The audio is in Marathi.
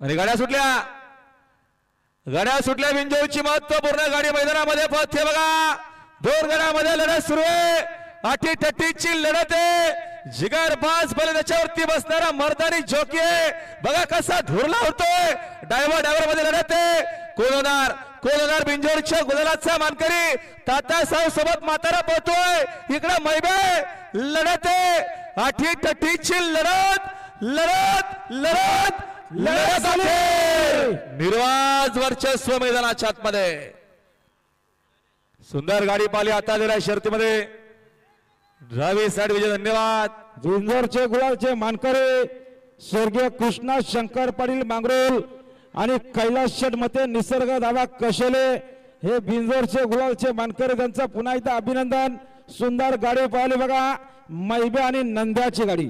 आणि गाड्या सुटल्या. गाड्या सुटल्या बिंजोरची महत्त्वपूर्ण गाडी मैदानामध्ये पोहोचते बघा. दोन गड्यामध्ये लढत सुरू आहे. अटी टट्टीची लढत आहे. जिगर पाच बल त्याच्यावरती बसणारा मर्दानी जॉकी आहे. बघा कसा धुरला होतोय. डायव्हर डायव्हरमध्ये लढत आहे. कोण होणार कोण होणार बिंजोरच्या गुलालाचा मानकरी तात्या साहेब सोबत म्हातारा पळतोय. इकडं मैबे लढत आहे. अटी टट्टीची लढत. लढत लढत लढत निर्वाज वर्चस्व मैदानाच्या आतमध्ये. सुंदर गाडी पाली आता दिलाय शर्तीमध्ये. रवी साठ विजय धन्यवाद. जिंजरचे गुलालचे मानकरे स्वर्गीय कृष्णा शंकर पाटील मांगरोल आणि कैलास शेठ मते निसर्ग दादा कशेले हे बिंजोरचे गुलालचे मानकरे त्यांचं पुन्हा एकदा अभिनंदन. सुंदर गाडी पाहिली बघा मैबे आणि नंद्याची गाडी.